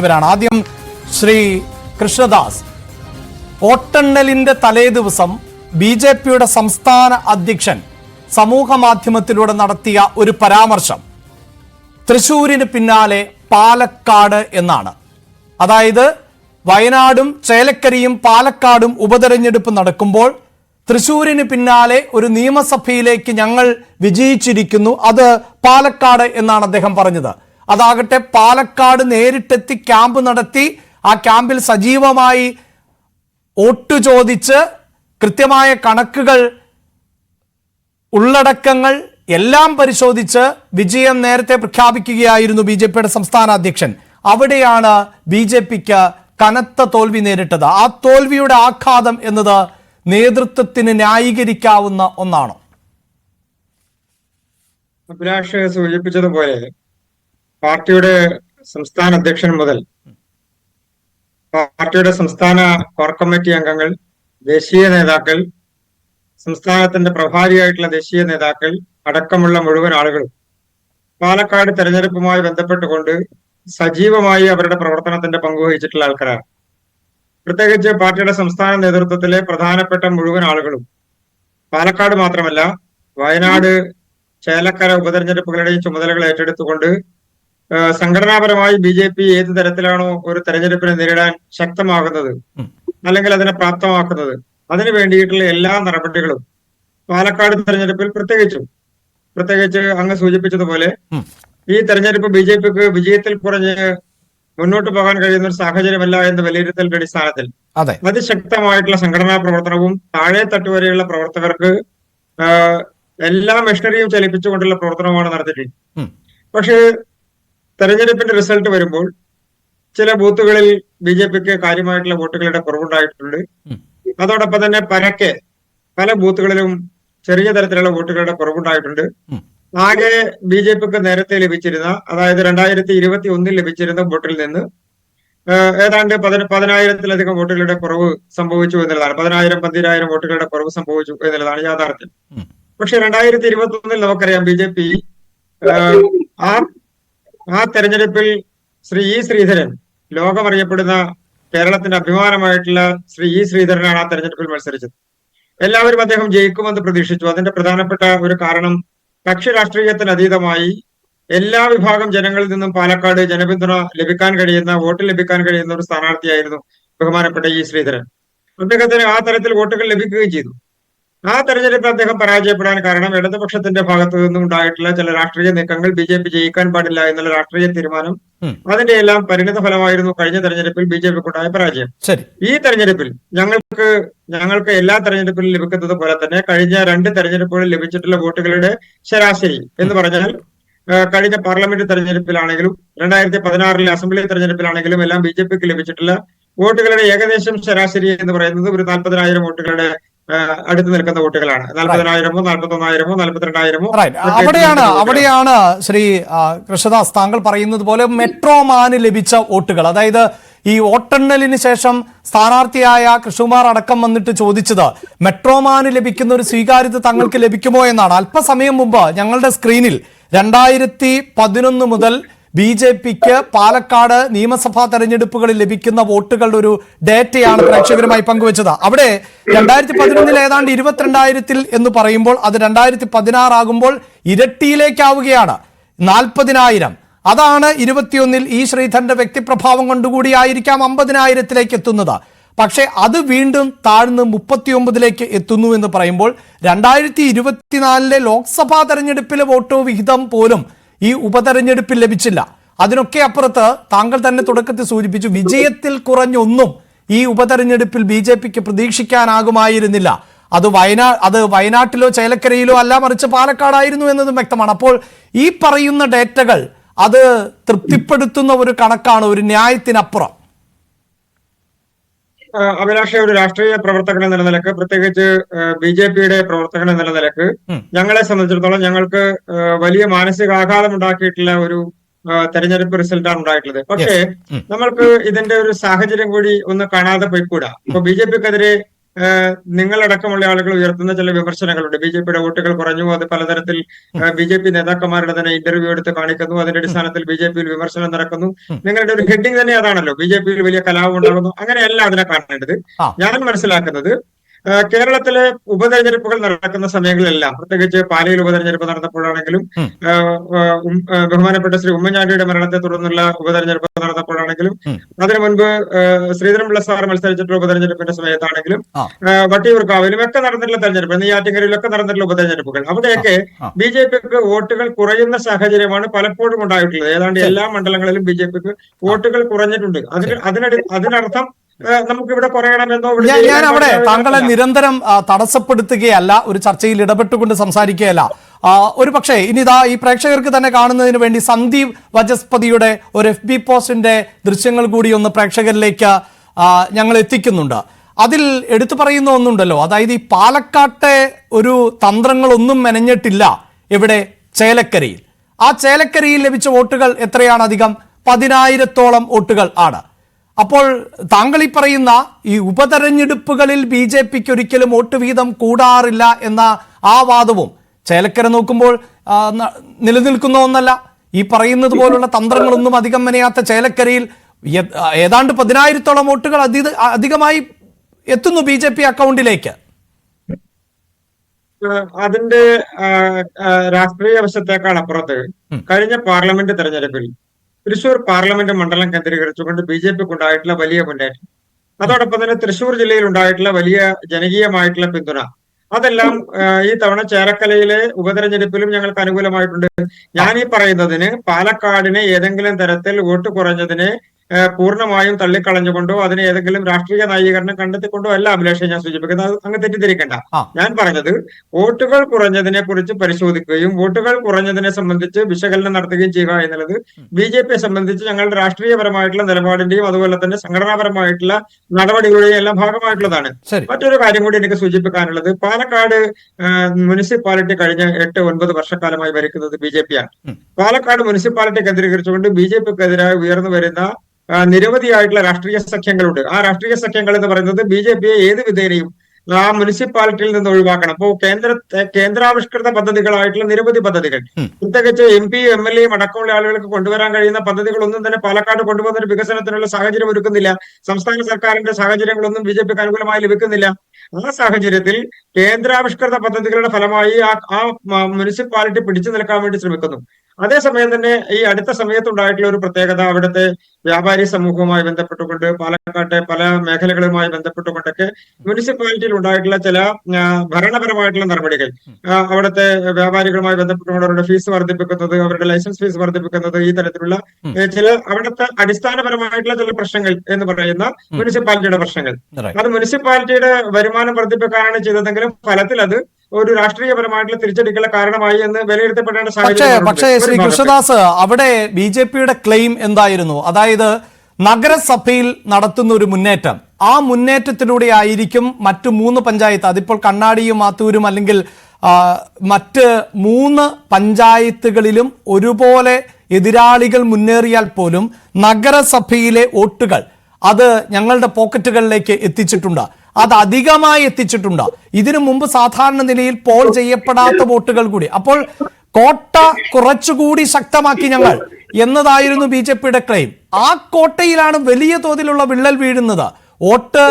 ഇവരാണ്. ആദ്യം ശ്രീ കൃഷ്ണദാസ്. വോട്ടെണ്ണലിന്റെ തലേ ദിവസം ബി ജെ പിയുടെ സംസ്ഥാന അധ്യക്ഷൻ സമൂഹ മാധ്യമത്തിലൂടെ നടത്തിയ ഒരു പരാമർശം. തൃശൂരിന് പിന്നാലെ പാലക്കാട് എന്നാണ്. അതായത് വയനാടും ചേലക്കരിയും പാലക്കാടും ഉപതെരഞ്ഞെടുപ്പ് നടക്കുമ്പോൾ തൃശൂരിന് പിന്നാലെ ഒരു നിയമസഭയിലേക്ക് ഞങ്ങൾ വിജയിച്ചിരിക്കുന്നു. അത് പാലക്കാട് എന്നാണ് അദ്ദേഹം പറഞ്ഞത്. അതാകട്ടെ പാലക്കാട് നേരിട്ടെത്തി ക്യാമ്പ് നടത്തി ആ ക്യാമ്പിൽ സജീവമായി വോട്ട് ചോദിച്ച് കൃത്യമായ കണക്കുകൾ ഉള്ളടക്കങ്ങൾ എല്ലാം പരിശോധിച്ച് വിജയം നേരത്തെ പ്രഖ്യാപിക്കുകയായിരുന്നു ബി ജെ പിയുടെ സംസ്ഥാന അധ്യക്ഷൻ. അവിടെയാണ് ബി ജെ പിക്ക് കനത്ത തോൽവി നേരിട്ടത്. ആ തോൽവിയുടെ ആഘാതം എന്നത് നേതൃത്വത്തിന് ന്യായീകരിക്കാവുന്ന ഒന്നാണോ. അഭിലാഷ് സൂചിപ്പിച്ചതുപോലെ പാർട്ടിയുടെ സംസ്ഥാന അധ്യക്ഷൻ മുതൽ പാർട്ടിയുടെ സംസ്ഥാന കോർ കമ്മിറ്റി അംഗങ്ങൾ ദേശീയ നേതാക്കൾ സംസ്ഥാനത്തിന്റെ പ്രഭാരിയായിട്ടുള്ള ദേശീയ നേതാക്കൾ അടക്കമുള്ള മുഴുവൻ ആളുകളും പാലക്കാട് തെരഞ്ഞെടുപ്പുമായി ബന്ധപ്പെട്ടുകൊണ്ട് സജീവമായി അവരുടെ പ്രവർത്തനത്തിന്റെ പങ്കുവഹിച്ചിട്ടുള്ള ആൾക്കാരാണ്. പ്രത്യേകിച്ച് പാർട്ടിയുടെ സംസ്ഥാന നേതൃത്വത്തിലെ പ്രധാനപ്പെട്ട മുഴുവൻ ആളുകളും പാലക്കാട് മാത്രമല്ല വയനാട് ചേലക്കര ഉപതെരഞ്ഞെടുപ്പുകളുടെയും ചുമതലകൾ ഏറ്റെടുത്തുകൊണ്ട് സംഘടനാപരമായി ബി ജെ പി ഏത് തരത്തിലാണോ ഒരു തെരഞ്ഞെടുപ്പിനെ നേരിടാൻ ശക്തമാകുന്നത്. അല്ലെങ്കിൽ അതിനെ പ്രാപ്തമാക്കുന്നത്. അതിനു വേണ്ടിയിട്ടുള്ള എല്ലാ നടപടികളും പാലക്കാട് തെരഞ്ഞെടുപ്പിൽ പ്രത്യേകിച്ചും. പ്രത്യേകിച്ച് അങ്ങ് സൂചിപ്പിച്ചതുപോലെ ഈ തെരഞ്ഞെടുപ്പ് ബി ജെ പിക്ക് വിജയത്തിൽ കുറഞ്ഞ് മുന്നോട്ട് പോകാൻ കഴിയുന്ന ഒരു സാഹചര്യമല്ല എന്ന വിലയിരുത്തലിന്റെ അടിസ്ഥാനത്തിൽ. അതെ. അതിശക്തമായിട്ടുള്ള സംഘടനാ പ്രവർത്തനവും താഴെ തട്ട് വരെയുള്ള പ്രവർത്തകർക്ക് എല്ലാ മെഷീനറിയും ചലിപ്പിച്ചുകൊണ്ടുള്ള പ്രവർത്തനമാണ് നടത്തിയിട്ടുള്ളത്. പക്ഷേ തെരഞ്ഞെടുപ്പിന്റെ റിസൾട്ട് വരുമ്പോൾ ചില ബൂത്തുകളിൽ ബി ജെ പിക്ക് കാര്യമായിട്ടുള്ള വോട്ടുകളുടെ കുറവുണ്ടായിട്ടുണ്ട്. അതോടൊപ്പം തന്നെ പരക്കെ പല ബൂത്തുകളിലും ചെറിയ തരത്തിലുള്ള വോട്ടുകളുടെ കുറവുണ്ടായിട്ടുണ്ട്. ആകെ ബി ജെ പിക്ക് നേരത്തെ ലഭിച്ചിരുന്ന അതായത് രണ്ടായിരത്തി ഇരുപത്തി ഒന്നിൽ ലഭിച്ചിരുന്ന വോട്ടിൽ നിന്ന് ഏതാണ്ട് പതിന പതിനായിരത്തിലധികം വോട്ടുകളുടെ കുറവ് സംഭവിച്ചു എന്നുള്ളതാണ് പതിനായിരം പന്തിരായിരം വോട്ടുകളുടെ കുറവ് സംഭവിച്ചു എന്നുള്ളതാണ് യാഥാർത്ഥ്യം. പക്ഷെ രണ്ടായിരത്തി ഇരുപത്തി ഒന്നിൽ നമുക്കറിയാം ബി ജെ പി ആ ആ തെരഞ്ഞെടുപ്പിൽ ശ്രീ ഇ ശ്രീധരൻ ലോകമറിയപ്പെടുന്ന കേരളത്തിന്റെ അഭിമാനമായിട്ടുള്ള ശ്രീ ഇ ശ്രീധരനാണ് ആ തെരഞ്ഞെടുപ്പിൽ മത്സരിച്ചത്. എല്ലാവരും അദ്ദേഹം ജയിക്കുമെന്ന് പ്രതീക്ഷിച്ചു. അതിന്റെ പ്രധാനപ്പെട്ട ഒരു കാരണം കക്ഷി രാഷ്ട്രീയത്തിന് അതീതമായി എല്ലാ വിഭാഗം ജനങ്ങളിൽ നിന്നും പാലക്കാട് ജനപിന്തുണ ലഭിക്കാൻ കഴിയുന്ന വോട്ട് ലഭിക്കാൻ കഴിയുന്ന ഒരു സ്ഥാനാർത്ഥിയായിരുന്നു ബഹുമാനപ്പെട്ട ഇ ശ്രീധരൻ. അദ്ദേഹത്തിന് ആ തരത്തിൽ വോട്ടുകൾ ലഭിക്കുകയും ചെയ്തു. ആ തെരഞ്ഞെടുപ്പിൽ അദ്ദേഹം പരാജയപ്പെടാൻ കാരണം ഇടതുപക്ഷത്തിന്റെ ഭാഗത്തു നിന്നും ഉണ്ടായിട്ടുള്ള ചില രാഷ്ട്രീയ നീക്കങ്ങൾ ബി ജെ പി ജയിക്കാൻ പാടില്ല എന്നുള്ള രാഷ്ട്രീയ തീരുമാനം അതിന്റെ എല്ലാം പരിണിത ഫലമായിരുന്നു കഴിഞ്ഞ തെരഞ്ഞെടുപ്പിൽ ബി ജെ പിക്കുണ്ടായ പരാജയം. ഈ തെരഞ്ഞെടുപ്പിൽ ഞങ്ങൾക്ക് ഞങ്ങൾക്ക് എല്ലാ തെരഞ്ഞെടുപ്പിലും ലഭിക്കുന്നത് പോലെ തന്നെ കഴിഞ്ഞ രണ്ട് തെരഞ്ഞെടുപ്പുകളിൽ ലഭിച്ചിട്ടുള്ള വോട്ടുകളുടെ ശരാശരി എന്ന് പറഞ്ഞാൽ കഴിഞ്ഞ പാർലമെന്റ് തെരഞ്ഞെടുപ്പിലാണെങ്കിലും രണ്ടായിരത്തി പതിനാറിലെ അസംബ്ലി തെരഞ്ഞെടുപ്പിലാണെങ്കിലും എല്ലാം ബി ജെ പിക്ക് ലഭിച്ചിട്ടുള്ള വോട്ടുകളുടെ ഏകദേശം ശരാശരി എന്ന് പറയുന്നത് ഒരു നാൽപ്പതിനായിരം വോട്ടുകളുടെ അടുത്ത് നിൽക്കുന്ന വോട്ടുകളാണ്. നാൽപ്പതിനായിരമോ നാൽപ്പത്തൊന്നായിരമോ നാൽപ്പത്തിരണ്ടായിരമോ അവിടെയാണ് അവിടെയാണ് ശ്രീ കൃഷ്ണദാസ് താങ്കൾ പറയുന്നത് പോലെ മെട്രോമാന് ലഭിച്ച വോട്ടുകൾ. അതായത് ഈ വോട്ടെണ്ണലിന് ശേഷം സ്ഥാനാർത്ഥിയായ കൃഷ്ണകുമാർ അടക്കം വന്നിട്ട് ചോദിച്ചത് മെട്രോമാന് ലഭിക്കുന്ന ഒരു സ്വീകാര്യത തങ്ങൾക്ക് ലഭിക്കുമോ എന്നാണ്. അല്പസമയം മുമ്പ് ഞങ്ങളുടെ സ്ക്രീനിൽ രണ്ടായിരത്തി പതിനൊന്ന് മുതൽ ബി ജെ പിക്ക് പാലക്കാട് നിയമസഭാ തെരഞ്ഞെടുപ്പുകളിൽ ലഭിക്കുന്ന വോട്ടുകളുടെ ഒരു ഡേറ്റയാണ് പ്രേക്ഷകരുമായി പങ്കുവച്ചത്. അവിടെ രണ്ടായിരത്തി പതിനൊന്നിൽ ഏതാണ്ട് ഇരുപത്തിരണ്ടായിരത്തിൽ എന്ന് പറയുമ്പോൾ അത് രണ്ടായിരത്തി പതിനാറാകുമ്പോൾ ഇരട്ടിയിലേക്കാവുകയാണ്. നാൽപ്പതിനായിരം. അതാണ് ഇരുപത്തിയൊന്നിൽ ഈ ശ്രീധരന്റെ വ്യക്തിപ്രഭാവം കൊണ്ടുകൂടി ആയിരിക്കാം അമ്പതിനായിരത്തിലേക്ക് എത്തുന്നത്. പക്ഷേ അത് വീണ്ടും താഴ്ന്ന് മുപ്പത്തിയൊമ്പതിലേക്ക് എത്തുന്നു എന്ന് പറയുമ്പോൾ രണ്ടായിരത്തി ഇരുപത്തിനാലിലെ ലോക്സഭാ തെരഞ്ഞെടുപ്പിലെ വോട്ടോ വിഹിതം പോലും ഈ ഉപതെരഞ്ഞെടുപ്പിൽ ലഭിച്ചില്ല. അതിനൊക്കെ അപ്പുറത്ത് താങ്കൾ തന്നെ തുടക്കത്തിൽ സൂചിപ്പിച്ചു വിജയത്തിൽ കുറഞ്ഞൊന്നും ഈ ഉപതെരഞ്ഞെടുപ്പിൽ ബി ജെ പിക്ക് പ്രതീക്ഷിക്കാനാകുമായിരുന്നില്ല. അത് വയനാ അത് വയനാട്ടിലോ ചേലക്കരയിലോ അല്ല മറിച്ച് പാലക്കാടായിരുന്നു എന്നതും വ്യക്തമാണ്. അപ്പോൾ ഈ പറയുന്ന ഡേറ്റകൾ അത് തൃപ്തിപ്പെടുത്തുന്ന ഒരു കണക്കാണ് ഒരു ന്യായത്തിനപ്പുറം. അഭിലാഷ ഒരു രാഷ്ട്രീയ പ്രവർത്തകൻ എന്ന നിലയ്ക്ക് പ്രത്യേകിച്ച് ബി ജെ പിയുടെ പ്രവർത്തകൻ എന്ന നിലയ്ക്ക് ഞങ്ങളെ സംബന്ധിച്ചിടത്തോളം ഞങ്ങൾക്ക് വലിയ മാനസികാഘാതം ഉണ്ടാക്കിയിട്ടുള്ള ഒരു തെരഞ്ഞെടുപ്പ് റിസൾട്ടാണ് ഉണ്ടായിട്ടുള്ളത്. പക്ഷേ നമ്മൾക്ക് ഇതിന്റെ ഒരു സാഹചര്യം കൂടി ഒന്ന് കാണാതെ പോയിക്കൂടാ. ഇപ്പൊ ബി ജെ പിക്കെതിരെ നിങ്ങളടക്കമുള്ള ആളുകൾ ഉയർത്തുന്ന ചില വിമർശനങ്ങളുണ്ട്. ബി ജെ പിയുടെ വോട്ടുകൾ കുറഞ്ഞു അത് പലതരത്തിൽ ബി ജെ പി നേതാക്കന്മാരുടെ തന്നെ ഇന്റർവ്യൂ എടുത്ത് കാണിക്കുന്നു. അതിന്റെ അടിസ്ഥാനത്തിൽ ബി ജെ പിയിൽ വിമർശനം നടക്കുന്നു. നിങ്ങളുടെ ഒരു ഹെഡിങ് തന്നെ അതാണല്ലോ. ബി ജെ പിയിൽ വലിയ കലാപം ഉണ്ടാകുന്നു. അങ്ങനെയല്ല അതിനെ കാണേണ്ടത്. ഞാൻ മനസ്സിലാക്കുന്നത് കേരളത്തിലെ ഉപതെരഞ്ഞെടുപ്പുകൾ നടക്കുന്ന സമയങ്ങളിലെല്ലാം പ്രത്യേകിച്ച് പാലയിൽ ഉപതെരഞ്ഞെടുപ്പ് നടന്നപ്പോഴാണെങ്കിലും ബഹുമാനപ്പെട്ട ശ്രീ ഉമ്മൻചാണ്ടിയുടെ മരണത്തെ തുടർന്നുള്ള ഉപതെരഞ്ഞെടുപ്പ് നടന്നപ്പോഴാണെങ്കിലും അതിനു മുൻപ് ശ്രീധരൻപിള്ള സാർ മത്സരിച്ചിട്ടുള്ള ഉപതെരഞ്ഞെടുപ്പിന്റെ സമയത്താണെങ്കിലും വട്ടിയൂർക്കാവിലും ഒക്കെ നടന്നിട്ടുള്ള തെരഞ്ഞെടുപ്പ് നെയ്യാറ്റിങ്കരയിലൊക്കെ നടന്നിട്ടുള്ള ഉപതെരഞ്ഞെടുപ്പുകൾ. അവിടെയൊക്കെ. ബി ജെ പിക്ക് വോട്ടുകൾ കുറയുന്ന സാഹചര്യമാണ് പലപ്പോഴും ഉണ്ടായിട്ടുള്ളത്. ഏതാണ്ട് എല്ലാ മണ്ഡലങ്ങളിലും ബി ജെ പിക്ക് വോട്ടുകൾ കുറഞ്ഞിട്ടുണ്ട്. അതിന് അതിനടി അതിനർത്ഥം ഏഹ്, നമുക്ക് ഇവിടെ കുറയണമെന്നോ ഞാൻ അവിടെ താങ്കളെ നിരന്തരം തടസ്സപ്പെടുത്തുകയല്ല ഒരു ചർച്ചയിൽ ഇടപെട്ടുകൊണ്ട് സംസാരിക്കുകയല്ല. ഒരു പക്ഷേ ഇനി ഇതാ ഈ പ്രേക്ഷകർക്ക് തന്നെ കാണുന്നതിന് വേണ്ടി സന്ദീപ് വചസ്പതിയുടെ ഒരു എഫ് ബി പോസ്റ്റിന്റെ ദൃശ്യങ്ങൾ കൂടി ഒന്ന് പ്രേക്ഷകരിലേക്ക് ഞങ്ങൾ എത്തിക്കുന്നുണ്ട്. അതിൽ എടുത്തു പറയുന്ന ഒന്നുണ്ടല്ലോ അതായത് ഈ പാലക്കാട്ടെ ഒരു തന്ത്രങ്ങളൊന്നും മെനഞ്ഞിട്ടില്ല ഇവിടെ ചേലക്കരയിൽ. ആ ചേലക്കരയിൽ ലഭിച്ച വോട്ടുകൾ എത്രയാണ് അധികം? പതിനായിരത്തോളം വോട്ടുകൾ ആണ്. അപ്പോൾ താങ്കൾ ഈ പറയുന്ന ഈ ഉപതെരഞ്ഞെടുപ്പുകളിൽ ബി ജെ പിക്ക് ഒരിക്കലും വോട്ട് വീതം കൂടാറില്ല എന്ന ആ വാദവും ചേലക്കര നോക്കുമ്പോൾ നിലനിൽക്കുന്ന ഒന്നല്ല ഈ പറയുന്നത് പോലുള്ള തന്ത്രങ്ങളൊന്നും അധികം മെനയാത്ത ചേലക്കരയിൽ ഏതാണ്ട് പതിനായിരത്തോളം വോട്ടുകൾ അധിക അധികമായി എത്തുന്നു ബി ജെ പി അക്കൗണ്ടിലേക്ക്. അതിന്റെ രാഷ്ട്രീയ വശത്തേക്കാൾ അപ്പുറത്ത്. കഴിഞ്ഞ പാർലമെന്റ് തെരഞ്ഞെടുപ്പിൽ തൃശൂർ പാർലമെന്റ് മണ്ഡലം കേന്ദ്രീകരിച്ചുകൊണ്ട് ബി ജെ പിക്ക് ഉണ്ടായിട്ടുള്ള വലിയ മുന്നേറ്റം. അതോടൊപ്പം തന്നെ തൃശൂർ ജില്ലയിൽ ഉണ്ടായിട്ടുള്ള വലിയ ജനകീയമായിട്ടുള്ള പിന്തുണ. അതെല്ലാം ഈ തവണ ചേരക്കലയിലെ ഉപതെരഞ്ഞെടുപ്പിലും ഞങ്ങൾക്ക് അനുകൂലമായിട്ടുണ്ട്. ഞാൻ ഈ പറയുന്നതിന് പാലക്കാടിനെ ഏതെങ്കിലും തരത്തിൽ വോട്ട് കുറഞ്ഞതിനെ പൂർണമായും തള്ളിക്കളഞ്ഞുകൊണ്ടോ അതിന് ഏതെങ്കിലും രാഷ്ട്രീയ ന്യായീകരണം കണ്ടെത്തിക്കൊണ്ടോ അല്ല അഭിലാഷെ ഞാൻ സൂചിപ്പിക്കുന്നത്. അങ്ങ് തെറ്റിദ്ധരിക്കേണ്ട. ഞാൻ പറഞ്ഞത് വോട്ടുകൾ കുറഞ്ഞതിനെ കുറിച്ച് പരിശോധിക്കുകയും വോട്ടുകൾ കുറഞ്ഞതിനെ സംബന്ധിച്ച് വിശകലനം നടത്തുകയും ചെയ്യുക എന്നുള്ളത് ബി ജെ പിയെ സംബന്ധിച്ച് ഞങ്ങളുടെ രാഷ്ട്രീയപരമായിട്ടുള്ള നിലപാടിന്റെയും അതുപോലെ തന്നെ സംഘടനാപരമായിട്ടുള്ള നടപടികളുടെയും എല്ലാം ഭാഗമായിട്ടുള്ളതാണ്. മറ്റൊരു കാര്യം കൂടി എനിക്ക് സൂചിപ്പിക്കാനുള്ളത്. പാലക്കാട് മുനിസിപ്പാലിറ്റി കഴിഞ്ഞ എട്ട് ഒൻപത് വർഷക്കാലമായി ഭരിക്കുന്നത് ബി ജെ പിയാണ്. പാലക്കാട് മുനിസിപ്പാലിറ്റി കേന്ദ്രീകരിച്ചുകൊണ്ട് ബി ജെ പിക്കെതിരായി ഉയർന്നു വരുന്ന നിരവധിയായിട്ടുള്ള രാഷ്ട്രീയ സഖ്യങ്ങളുണ്ട്. ആ രാഷ്ട്രീയ സഖ്യങ്ങൾ എന്ന് പറയുന്നത് ബി ജെ പിയെ ഏത് വിധേനയും ആ മുനിസിപ്പാലിറ്റിയിൽ നിന്ന് ഒഴിവാക്കണം. അപ്പോ കേന്ദ്ര കേന്ദ്രാവിഷ്കൃത പദ്ധതികളായിട്ടുള്ള നിരവധി പദ്ധതികൾ. പ്രത്യേകിച്ച് എം പി എം എൽ എയും അടക്കമുള്ള ആളുകൾക്ക് കൊണ്ടുവരാൻ കഴിയുന്ന പദ്ധതികളൊന്നും തന്നെ പാലക്കാട് കൊണ്ടുവന്ന ഒരു വികസനത്തിനുള്ള സാഹചര്യം ഒരുക്കുന്നില്ല. സംസ്ഥാന സർക്കാരിന്റെ സാഹചര്യങ്ങളൊന്നും ബി ജെ പിക്ക് അനുകൂലമായി ലഭിക്കുന്നില്ല. ആ സാഹചര്യത്തിൽ കേന്ദ്രാവിഷ്കൃത പദ്ധതികളുടെ ഫലമായി ആ ആ മുനിസിപ്പാലിറ്റി പിടിച്ചു നിൽക്കാൻ വേണ്ടി ശ്രമിക്കുന്നു. അതേസമയം തന്നെ ഈ അടുത്ത സമയത്തുണ്ടായിട്ടുള്ള ഒരു പ്രത്യേകത അവിടുത്തെ വ്യാപാരി സമൂഹവുമായി ബന്ധപ്പെട്ടുകൊണ്ട് പാലക്കാട്ടെ പല മേഖലകളുമായി ബന്ധപ്പെട്ടുകൊണ്ടൊക്കെ മുനിസിപ്പാലിറ്റിയിൽ ഉണ്ടായിട്ടുള്ള ചില ഭരണപരമായിട്ടുള്ള നടപടികൾ. അവിടുത്തെ വ്യാപാരികളുമായി ബന്ധപ്പെട്ടുകൊണ്ട് അവരുടെ ഫീസ് വർദ്ധിപ്പിക്കുന്നത് അവരുടെ ലൈസൻസ് ഫീസ് വർദ്ധിപ്പിക്കുന്നത് ഈ തരത്തിലുള്ള ചില അവിടുത്തെ അടിസ്ഥാനപരമായിട്ടുള്ള ചില പ്രശ്നങ്ങൾ എന്ന് പറയുന്ന മുനിസിപ്പാലിറ്റിയുടെ പ്രശ്നങ്ങൾ. അത് മുനിസിപ്പാലിറ്റിയുടെ വരുമാനം വർദ്ധിപ്പിക്കാനാണ് ചെയ്തതെങ്കിലും ഫലത്തിൽ അത് ഒരു രാഷ്ട്രീയപരമായിട്ടുള്ള തിരിച്ചടിക്കുള്ള കാരണമായി എന്ന് വിലയിരുത്തപ്പെടേണ്ട പക്ഷേ സാഹചര്യം പക്ഷേ ശ്രീ കൃഷ്ണദാസ് അവിടെ ബി ജെ പിയുടെ ക്ലെയിം എന്തായിരുന്നു? അതായത് നഗരസഭയിൽ നടത്തുന്ന ഒരു മുന്നേറ്റം. ആ മുന്നേറ്റത്തിലൂടെ ആയിരിക്കും മറ്റു മൂന്ന് പഞ്ചായത്ത് അതിപ്പോൾ കണ്ണാടിയും മാത്തൂരും അല്ലെങ്കിൽ മറ്റ് മൂന്ന് പഞ്ചായത്തുകളിലും ഒരുപോലെ എതിരാളികൾ മുന്നേറിയാൽ പോലും നഗരസഭയിലെ വോട്ടുകൾ അത് ഞങ്ങളുടെ പോക്കറ്റുകളിലേക്ക് എത്തിച്ചിട്ടുണ്ട്. അത് അധികമായി എത്തിച്ചിട്ടുണ്ട്. ഇതിനു മുമ്പ് സാധാരണ നിലയിൽ പോൾ ചെയ്യപ്പെടാത്ത വോട്ടുകൾ കൂടി. അപ്പോൾ കോട്ട കുറച്ചുകൂടി ശക്തമാക്കി ഞങ്ങൾ എന്നതായിരുന്നു ബി ജെ പിയുടെ ക്ലെയിം ആ കോട്ടയിലാണ് വലിയ തോതിലുള്ള വിള്ളൽ വീഴുന്നത്. വോട്ട്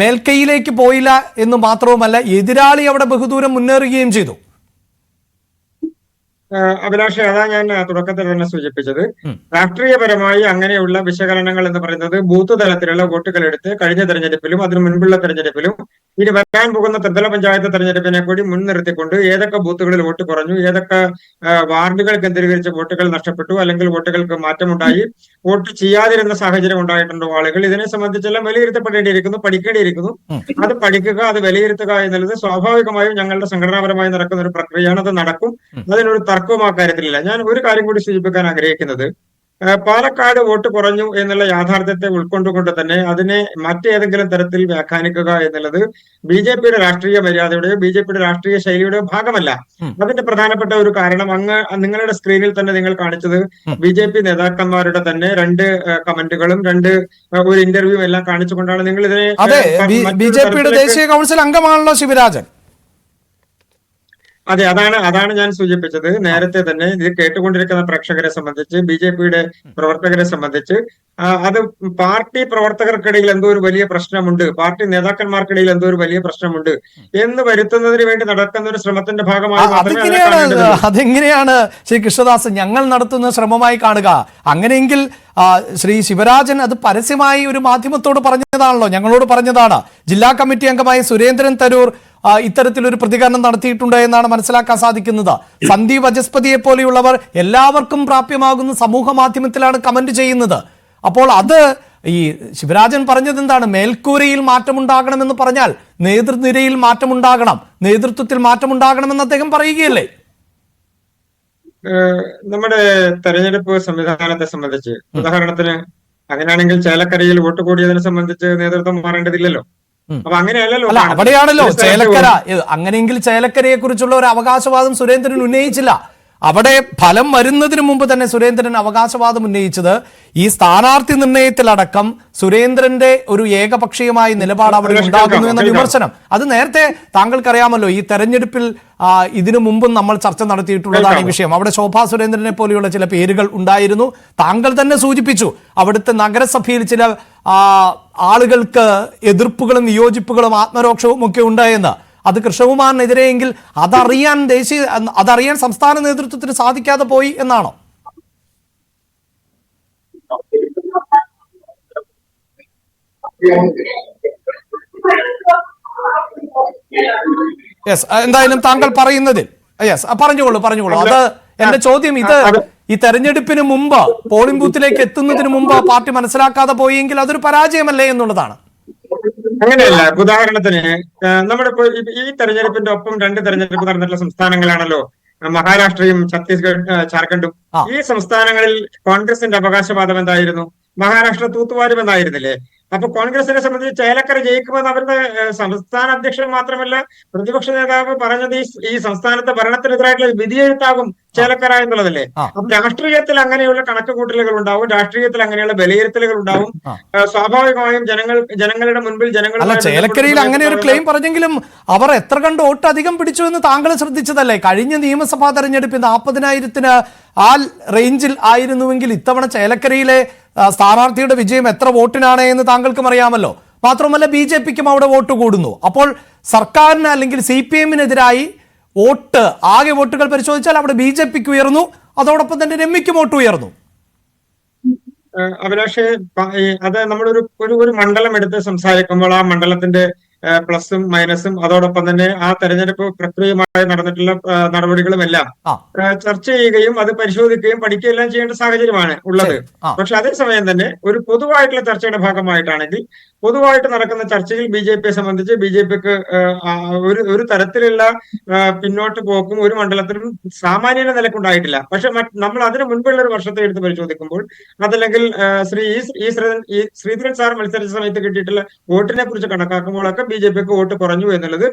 മേൽക്കൈയിലേക്ക് പോയില്ല എന്ന് മാത്രവുമല്ല എതിരാളി അവിടെ ബഹുദൂരം മുന്നേറുകയും ചെയ്തു. അഭിലാഷ് അതാ ഞാൻ തുടക്കത്തിൽ തന്നെ സൂചിപ്പിച്ചത്. രാഷ്ട്രീയപരമായി അങ്ങനെയുള്ള വിശകലനങ്ങൾ എന്ന് പറയുന്നത് ബൂത്ത് തലത്തിലുള്ള വോട്ടുകൾ എടുത്ത് കഴിഞ്ഞ തെരഞ്ഞെടുപ്പിലും അതിനു മുൻപുള്ള തെരഞ്ഞെടുപ്പിലും ഇനി വരാൻ പോകുന്ന ത്രിതല പഞ്ചായത്ത് തെരഞ്ഞെടുപ്പിനെ കൂടി മുൻനിർത്തിക്കൊണ്ട് ഏതൊക്കെ ബൂത്തുകളിൽ വോട്ട് കുറഞ്ഞു ഏതൊക്കെ വാർഡുകൾ കേന്ദ്രീകരിച്ച് വോട്ടുകൾ നഷ്ടപ്പെട്ടു അല്ലെങ്കിൽ വോട്ടുകൾക്ക് മാറ്റമുണ്ടായി വോട്ട് ചെയ്യാതിരുന്ന സാഹചര്യം ഉണ്ടായിട്ടുണ്ടോ ആളുകൾ. ഇതിനെ സംബന്ധിച്ചെല്ലാം വിലയിരുത്തപ്പെടേണ്ടിയിരിക്കുന്നു പഠിക്കേണ്ടിയിരിക്കുന്നു. അത് പഠിക്കുക അത് വിലയിരുത്തുക എന്നുള്ളത് സ്വാഭാവികമായും ഞങ്ങളുടെ സംഘടനാപരമായി നടക്കുന്ന ഒരു പ്രക്രിയയാണ് അത് നടക്കും. അതിനൊരു തർക്കവും ആ കാര്യത്തിലില്ല. ഞാൻ ഒരു കാര്യം കൂടി സൂചിപ്പിക്കാൻ ആഗ്രഹിക്കുന്നത്. പാലക്കാട് വോട്ട് കുറഞ്ഞു എന്നുള്ള യാഥാർത്ഥ്യത്തെ ഉൾക്കൊണ്ടുകൊണ്ട് തന്നെ അതിനെ മറ്റേതെങ്കിലും തരത്തിൽ വ്യാഖ്യാനിക്കുക എന്നുള്ളത് ബി ജെ പിയുടെ രാഷ്ട്രീയ മര്യാദയുടെയോ ബി ജെ പിയുടെ രാഷ്ട്രീയ ശൈലിയുടെയോ ഭാഗമല്ല. അതിന്റെ പ്രധാനപ്പെട്ട ഒരു കാരണം അങ്ങ് നിങ്ങളുടെ സ്ക്രീനിൽ തന്നെ നിങ്ങൾ കാണിച്ചത്. ബി ജെ പി നേതാക്കന്മാരുടെ തന്നെ രണ്ട് കമന്റുകളും രണ്ട് ഒരു ഇന്റർവ്യൂ എല്ലാം കാണിച്ചുകൊണ്ടാണ് നിങ്ങൾ ഇതിനെ ബി ജെ പിയുടെ ദേശീയ കൗൺസിൽ അംഗമാണല്ലോ ശിവരാജൻ അതെ അതാണ് അതാണ് ഞാൻ സൂചിപ്പിച്ചത്. നേരത്തെ തന്നെ ഇത് കേട്ടുകൊണ്ടിരിക്കുന്ന പ്രേക്ഷകരെ സംബന്ധിച്ച് ബി ജെ പിയുടെ പ്രവർത്തകരെ സംബന്ധിച്ച് അത് പാർട്ടി പ്രവർത്തകർക്കിടയിൽ എന്തോ ഒരു വലിയ പ്രശ്നമുണ്ട് പാർട്ടി നേതാക്കന്മാർക്കിടയിൽ എന്തോ ഒരു വലിയ പ്രശ്നമുണ്ട് എന്ന് വരുത്തുന്നതിന് വേണ്ടി നടക്കുന്ന ഒരു ശ്രമത്തിന്റെ ഭാഗമായി അതെങ്ങനെയാണ് ശ്രീ കൃഷ്ണദാസ് ഞങ്ങൾ നടത്തുന്ന ശ്രമമായി കാണുക. അങ്ങനെയെങ്കിൽ ശ്രീ ശിവരാജൻ അത് പരസ്യമായി ഒരു മാധ്യമത്തോട് പറഞ്ഞതാണല്ലോ ഞങ്ങളോട് പറഞ്ഞതാണ്. ജില്ലാ കമ്മിറ്റി അംഗമായ സുരേന്ദ്രൻ തരൂർ ഇത്തരത്തിലൊരു പ്രതികരണം നടത്തിയിട്ടുണ്ട് എന്നാണ് മനസ്സിലാക്കാൻ സാധിക്കുന്നത്. സന്ദീപ് അജസ്പതിയെ പോലെയുള്ളവർ എല്ലാവർക്കും പ്രാപ്യമാകുന്ന സമൂഹ മാധ്യമത്തിലാണ് കമന്റ് ചെയ്യുന്നത്. അപ്പോൾ അത് ഈ ശിവരാജൻ പറഞ്ഞത് എന്താണ് മേൽക്കൂരയിൽ മാറ്റമുണ്ടാകണമെന്ന് പറഞ്ഞാൽ നേതൃനിരയിൽ മാറ്റമുണ്ടാകണം. നേതൃത്വത്തിൽ മാറ്റമുണ്ടാകണമെന്ന് അദ്ദേഹം പറയുകയല്ലേ? നമ്മുടെ തെരഞ്ഞെടുപ്പ് സംവിധാനത്തെ സംബന്ധിച്ച് ഉദാഹരണത്തിന് അങ്ങനെയാണെങ്കിൽ ചേലക്കരയിൽ വോട്ട് കൂടിയതിനെ സംബന്ധിച്ച് നേതൃത്വം മാറേണ്ടതില്ലല്ലോ. അപ്പൊ അങ്ങനെയല്ലല്ലോ അല്ല. അവിടെയാണല്ലോ ചേലക്കര. അങ്ങനെയെങ്കിൽ ചേലക്കരയെ കുറിച്ചുള്ള ഒരു അവകാശവാദം സുരേന്ദ്രൻ ഉന്നയിച്ചില്ല. അവിടെ ഫലം വരുന്നതിന് മുമ്പ് തന്നെ സുരേന്ദ്രൻ അവകാശവാദം ഉന്നയിച്ചത് ഈ സ്ഥാനാർത്ഥി നിർണയത്തിലടക്കം സുരേന്ദ്രന്റെ ഒരു ഏകപക്ഷീയമായ നിലപാട് അവിടെ ഉണ്ടാകുന്നു എന്ന വിമർശനം. അത് നേരത്തെ താങ്കൾക്കറിയാമല്ലോ ഈ തെരഞ്ഞെടുപ്പിൽ ഇതിനു മുമ്പും നമ്മൾ ചർച്ച നടത്തിയിട്ടുള്ളതാണ് ഈ വിഷയം. അവിടെ ശോഭാ സുരേന്ദ്രനെ പോലെയുള്ള ചില പേരുകൾ ഉണ്ടായിരുന്നു. താങ്കൾ തന്നെ സൂചിപ്പിച്ചു അവിടുത്തെ നഗരസഭയിൽ ചില ആളുകൾക്ക് എതിർപ്പുകളും വിയോജിപ്പുകളും ആത്മരോക്ഷവും ഒക്കെ ഉണ്ടായെന്ന്. അത് കൃഷ്ണകുമാറിനെതിരെയെങ്കിൽ അതറിയാൻ ദേശീയ അതറിയാൻ സംസ്ഥാന നേതൃത്വത്തിന് സാധിക്കാതെ പോയി എന്നാണോ? യെസ് എന്തായാലും താങ്കൾ പറയുന്നതിൽ. യെസ് പറഞ്ഞുകൊള്ളൂ പറഞ്ഞുകൊള്ളൂ. അത് എന്റെ ചോദ്യം ഇത് ഈ തെരഞ്ഞെടുപ്പിന് മുമ്പ് പോളിംഗ് ബൂത്തിലേക്ക് എത്തുന്നതിന് മുമ്പ് പാർട്ടി മനസ്സിലാക്കാതെ പോയെങ്കിൽ അതൊരു പരാജയമല്ലേ എന്നുള്ളതാണ്. അങ്ങനെയല്ല. ഉദാഹരണത്തിന് നമ്മുടെ ഇപ്പോൾ ഈ- തെരഞ്ഞെടുപ്പിന്റെ ഒപ്പം രണ്ട് തെരഞ്ഞെടുപ്പ് നടന്നിട്ടുള്ള സംസ്ഥാനങ്ങളാണല്ലോ. മഹാരാഷ്ട്രയും ഛത്തീസ്ഗഡ് ഝാർഖണ്ഡും. ജാർഖണ്ഡും ഈ സംസ്ഥാനങ്ങളിൽ കോൺഗ്രസിന്റെ അവകാശവാദം എന്തായിരുന്നു? മഹാരാഷ്ട്ര തൂത്തുവാരും എന്നായിരുന്നില്ലേ അപ്പൊ കോൺഗ്രസിനെ സംബന്ധിച്ച് ചേലക്കര ജയിക്കുമെന്ന് അവരുടെ സംസ്ഥാന അധ്യക്ഷൻ മാത്രമല്ല പ്രതിപക്ഷ നേതാവ് പറഞ്ഞത് ഈ സംസ്ഥാനത്തെ ഭരണത്തിനെതിരായിട്ടുള്ള വിധിയെഴുത്താകും ചേലക്കര എന്നുള്ളതല്ലേ? അപ്പൊ രാഷ്ട്രീയത്തിൽ അങ്ങനെയുള്ള കണക്കുകൂട്ടലുകൾ ഉണ്ടാവും രാഷ്ട്രീയത്തിൽ അങ്ങനെയുള്ള വിലയിരുത്തലുകൾ ഉണ്ടാവും. സ്വാഭാവികമായും ജനങ്ങൾ ജനങ്ങളുടെ മുൻപിൽ ജനങ്ങൾ ചേലക്കരയിൽ അങ്ങനെ ഒരു ക്ലെയിം പറഞ്ഞെങ്കിലും അവർ എത്ര കണ്ട് വോട്ട് അധികം പിടിച്ചു എന്ന് താങ്കൾ ശ്രദ്ധിച്ചതല്ലേ? കഴിഞ്ഞ നിയമസഭാ തെരഞ്ഞെടുപ്പിൽ നാൽപ്പതിനായിരത്തിന് ആ റേഞ്ചിൽ ആയിരുന്നുവെങ്കിൽ ഇത്തവണ ചേലക്കരയിലെ സ്ഥാനാർത്ഥിയുടെ വിജയം എത്ര വോട്ടിനാണ് എന്ന് താങ്കൾക്കും അറിയാമല്ലോ. മാത്രമല്ല ബി ജെ പിക്കും അവിടെ വോട്ട് കൂടുന്നു. അപ്പോൾ സർക്കാരിന് അല്ലെങ്കിൽ സി പി എമ്മിനെതിരായി വോട്ട് ആകെ വോട്ടുകൾ പരിശോധിച്ചാൽ അവിടെ ബി ജെ പിക്ക് ഉയർന്നു അതോടൊപ്പം തന്നെ രമ്യക്കും വോട്ട് ഉയർന്നു. അഭിലാഷ് അത് നമ്മളൊരു ഒരു ഒരു മണ്ഡലം എടുത്ത് സംസാരിക്കുമ്പോൾ ആ മണ്ഡലത്തിന്റെ പ്ലസും മൈനസും അതോടൊപ്പം തന്നെ ആ തെരഞ്ഞെടുപ്പ് പ്രക്രിയയുമായി നടന്നിട്ടുള്ള നടപടികളുമെല്ലാം നടപടികളും എല്ലാം ചർച്ച ചെയ്യുകയും അത് പരിശോധിക്കുകയും പഠിക്കുകയും എല്ലാം ചെയ്യേണ്ട സാഹചര്യമാണ് ഉള്ളത്. പക്ഷെ അതേസമയം തന്നെ ഒരു പൊതുവായിട്ടുള്ള ചർച്ചയുടെ ഭാഗമായിട്ടാണെങ്കിൽ പൊതുവായിട്ട് നടക്കുന്ന ചർച്ചയിൽ ബി ജെ പിയെ സംബന്ധിച്ച് ബി ജെ പിക്ക് ഒരു ഒരു തരത്തിലുള്ള പിന്നോട്ട് പോക്കും ഒരു മണ്ഡലത്തിലും സാമാന്യ നിലക്കുണ്ടായിട്ടില്ല. പക്ഷെ നമ്മൾ അതിന് മുൻപുള്ള ഒരു വർഷത്തെ എടുത്ത് പരിശോധിക്കുമ്പോൾ അതല്ലെങ്കിൽ ശ്രീ ഈ ശ്രീധരൻ ഈ ശ്രീധരൻ സാർ മത്സരിച്ച സമയത്ത് കിട്ടിയിട്ടുള്ള വോട്ടിനെ കുറിച്ച് കണക്കാക്കുമ്പോഴൊക്കെ ബി ജെ പിക്ക് വോട്ട് കുറഞ്ഞു എന്നുള്ളത്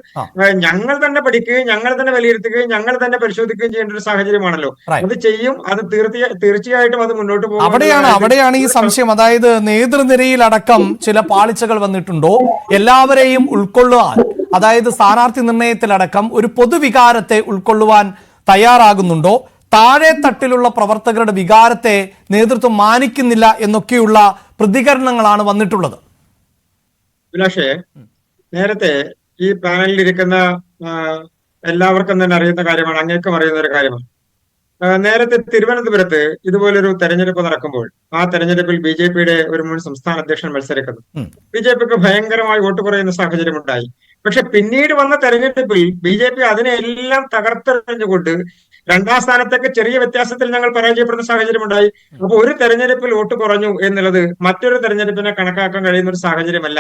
ഞങ്ങൾ തന്നെ പഠിക്കുകയും ഞങ്ങൾ തന്നെ വിലയിരുത്തുകയും ഞങ്ങൾ തന്നെ പരിശോധിക്കുകയും ചെയ്യേണ്ട ഒരു സാഹചര്യമാണല്ലോ. അത് ചെയ്യും അത് തീർച്ചയാ തീർച്ചയായിട്ടും അത് മുന്നോട്ട് പോകും. അവിടെയാണ് അവിടെയാണ് ഈ സംശയം. അതായത് നേതൃനിരയിലടക്കം ചില പാളിച്ചകൾ വന്നിട്ടുണ്ടോ? എല്ലാവരെയും ഉൾക്കൊള്ളുവാൻ അതായത് സ്ഥാനാർത്ഥി നിർണയത്തിലടക്കം ഒരു പൊതുവികാരത്തെ ഉൾക്കൊള്ളുവാൻ തയ്യാറാകുന്നുണ്ടോ? താഴെ തട്ടിലുള്ള പ്രവർത്തകരുടെ വികാരത്തെ നേതൃത്വം മാനിക്കുന്നില്ല എന്നൊക്കെയുള്ള പ്രതികരണങ്ങളാണ് വന്നിട്ടുള്ളത്. നേരത്തെ ഈ പാനലിൽ ഇരിക്കുന്ന എല്ലാവർക്കും തന്നെ അറിയുന്ന കാര്യമാണ് അങ്ങേക്കും അറിയുന്ന ഒരു കാര്യമാണ്. നേരത്തെ തിരുവനന്തപുരത്ത് ഇതുപോലൊരു തെരഞ്ഞെടുപ്പ് നടക്കുമ്പോൾ ആ തെരഞ്ഞെടുപ്പിൽ ബി ജെ പിയുടെ ഒരു മുൻ സംസ്ഥാന അധ്യക്ഷൻ മത്സരിക്കുന്നു. ബി ജെ പിക്ക് ഭയങ്കരമായി വോട്ട് കുറയുന്ന സാഹചര്യം ഉണ്ടായി പക്ഷെ പിന്നീട് വന്ന തെരഞ്ഞെടുപ്പിൽ ബി ജെ പി അതിനെല്ലാം തകർത്തെറിഞ്ഞുകൊണ്ട് രണ്ടാം സ്ഥാനത്തൊക്കെ ചെറിയ വ്യത്യാസത്തിൽ ഞങ്ങൾ പരാജയപ്പെടുന്ന സാഹചര്യം ഉണ്ടായി. അപ്പൊ ഒരു തെരഞ്ഞെടുപ്പിൽ വോട്ട് കുറഞ്ഞു എന്നുള്ളത് മറ്റൊരു തെരഞ്ഞെടുപ്പിനെ കണക്കാക്കാൻ കഴിയുന്ന ഒരു സാഹചര്യമല്ല.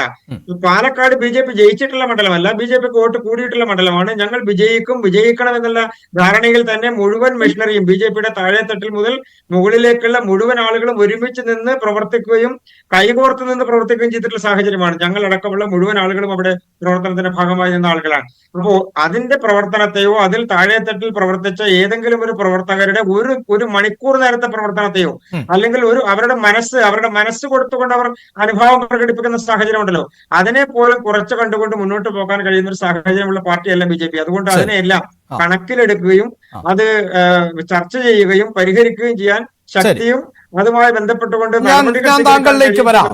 പാലക്കാട് ബി ജെ പി ജയിച്ചിട്ടുള്ള മണ്ഡലമല്ല ബി ജെ പിക്ക് വോട്ട് കൂടിയിട്ടുള്ള മണ്ഡലമാണ്. ഞങ്ങൾ വിജയിക്കും വിജയിക്കണം എന്നുള്ള ധാരണയിൽ തന്നെ മുഴുവൻ മെഷീനറിയും ബി ജെ പിയുടെ താഴെത്തട്ടിൽ മുതൽ മുകളിലേക്കുള്ള മുഴുവൻ ആളുകളും ഒരുമിച്ച് നിന്ന് പ്രവർത്തിക്കുകയും കൈകോർത്ത് നിന്ന് പ്രവർത്തിക്കുകയും ചെയ്തിട്ടുള്ള സാഹചര്യമാണ്. ഞങ്ങൾ അടക്കമുള്ള മുഴുവൻ ആളുകളും അവിടെ പ്രവർത്തനത്തിന്റെ ഭാഗമായി നിന്ന ആളുകളാണ്. അപ്പോ അതിന്റെ പ്രവർത്തനത്തെയോ അതിൽ താഴെത്തട്ടിൽ പ്രവർത്തിച്ച ഏതെങ്കിലും ഒരു പ്രവർത്തകരുടെ ഒരു ഒരു മണിക്കൂർ നേരത്തെ പ്രവർത്തനത്തെയോ അല്ലെങ്കിൽ ഒരു അവരുടെ മനസ്സ് അവരുടെ മനസ്സ് കൊടുത്തുകൊണ്ട് അവർ അനുഭവം പ്രകടിപ്പിക്കുന്ന സാഹചര്യം ഉണ്ടല്ലോ അതിനെ പോലും കുറച്ച് കണ്ടുകൊണ്ട് മുന്നോട്ട് പോകാൻ കഴിയുന്ന ഒരു സാഹചര്യമുള്ള പാർട്ടിയല്ല ബി ജെ പി. അതുകൊണ്ട് അതിനെയെല്ലാം അതിനെല്ലാം കണക്കിലെടുക്കുകയും അത് ചർച്ച ചെയ്യുകയും പരിഹരിക്കുകയും ചെയ്യാൻ ശക്തിയും അതുമായി ബന്ധപ്പെട്ടുകൊണ്ട് താങ്കളിലേക്ക് വരാം.